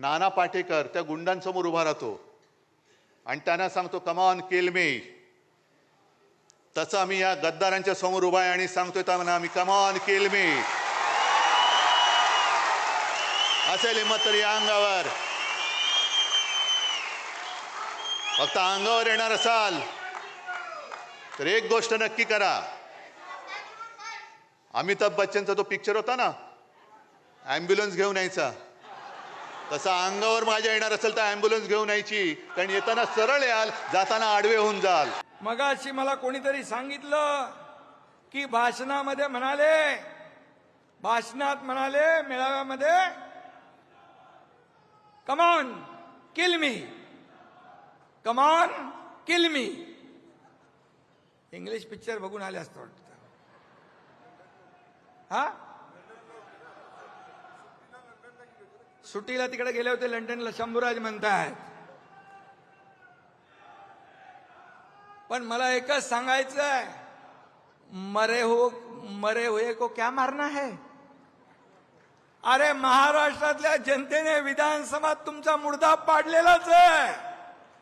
नाना पाटेकर त्या गुंडांसमोर उभा राहतो. आणि त्यांना सांगतो कमान केल मी तसं आम्ही या गद्दारांच्या समोर उभा आहे आणि सांगतोय त्यांना आम्ही कमान केल मी असेल हिंमत तर या अंगावर. फक्त अंगावर येणार असाल तर एक गोष्ट नक्की करा. अमिताभ बच्चनचा तो पिक्चर होता ना ॲम्ब्युलन्स घेऊन यायचा. तसा अंगावर माझ्या येणार असेल तर ॲम्ब्युलन्स घेऊन यायची. कारण येताना सरळ याल जाताना आडवे होऊन जाल. मगाशी मला कोणीतरी सांगितलं की भाषणामध्ये म्हणाले भाषणात म्हणाले मेळाव्यामध्ये come on kill me come on kill me English picture बघून आले असतं वाटतं. हा? सुट्टीला तिकडे गेले होते लंडनला. शंभूराज म्हणतायत. पण मला एकच सांगायचं आहे मरे हो मरे हुए को क्या मारना है? अरे महाराष्ट्रातल्या जनतेने विधानसभा तुमचा मुर्दा पाडलेलाच आहे.